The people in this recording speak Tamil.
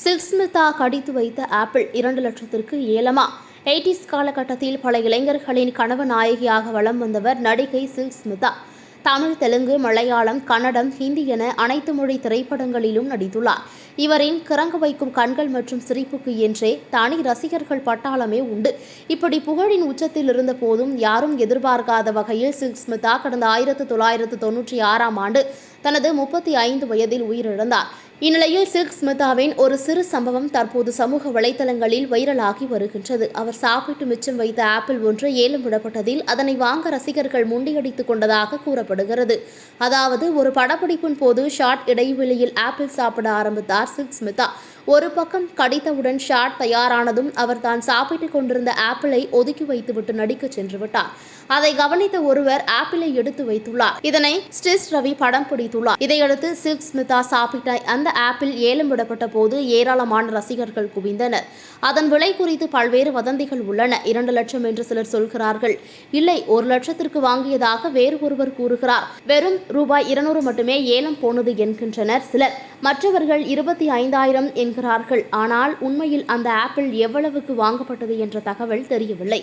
சில்ஸ்மிதா கடித்து வைத்த ஆப்பிள் இரண்டு லட்சத்திற்கு ஏலமா. எயிட்டிஸ் காலகட்டத்தில் பல இளைஞர்களின் கனவு நாயகியாக வலம் வந்தவர் நடிகை சில்ஸ்மிதா. தமிழ் தெலுங்கு மலையாளம் கன்னடம் ஹிந்தி என அனைத்து மொழி திரைப்படங்களிலும் நடித்துள்ளார். இவரின் கிறங்க வைக்கும் கண்கள் மற்றும் சிரிப்புக்கு என்றே தனி ரசிகர்கள் பட்டாளமே உண்டு. இப்படி புகழின் உச்சத்தில் இருந்த போதும் யாரும் எதிர்பார்க்காத வகையில் சில்ஸ்மிதா கடந்த ஆயிரத்து தொள்ளாயிரத்து தொன்னூற்றி ஆறாம் ஆண்டு தனது முப்பத்தி ஐந்து வயதில் உயிரிழந்தார். இந்நிலையில் சில்க் ஸ்மிதாவின் ஒரு சிறு சம்பவம் தற்போது சமூக வலைதளங்களில் வைரலாகி வருகின்றது. அவர் சாப்பிட்டு மிச்சம் வைத்த ஆப்பிள் ஒன்று ஏலம் விடப்பட்டதில் அதனை வாங்க ரசிகர்கள் முண்டியடித்துக் கொண்டதாக கூறப்படுகிறது. அதாவது ஒரு படப்பிடிப்பின் போது ஷார்ட் இடைவெளியில் ஆப்பிள் சாப்பிட ஆரம்பித்தார் சில்க் ஸ்மிதா. ஒரு பக்கம் கடித்தவுடன் ஷாட் தயாரானதும் அவர் தான் சாப்பிட்டுக் கொண்டிருந்த ஆப்பிளை ஒதுக்கி வைத்துவிட்டு நடிக்க சென்று விட்டார். அதை கவனித்த ஒருவர் ஆப்பிளை எடுத்து வைத்துள்ளார். இதனை ஸ்டிஸ் ரவி படம் பிடித்துள்ளார். இதையடுத்து சிவ் ஸ்மிதா சாப்பிட்ட அந்த ஆப்பிள் ஏலம் விடப்பட்ட போது ஏராளமான ரசிகர்கள் குவிந்தனர். அதன் விலை குறித்து பல்வேறு வதந்திகள் உள்ளன. இரண்டு லட்சம் என்று சிலர் சொல்கிறார்கள். இல்லை ஒரு லட்சத்திற்கு வாங்கியதாக வேறு ஒருவர் கூறுகிறார். வெறும் ரூபாய் இருநூறு மட்டுமே ஏலம் போனது என்கின்றனர் சிலர். மற்றவர்கள் இருபத்தி ஐந்தாயிரம் வருகிறார்கள் ஆனால் உண்மையில் அந்த ஆப்பிள் எவ்வளவுக்கு வாங்கப்பட்டது என்ற தகவல் தெரியவில்லை.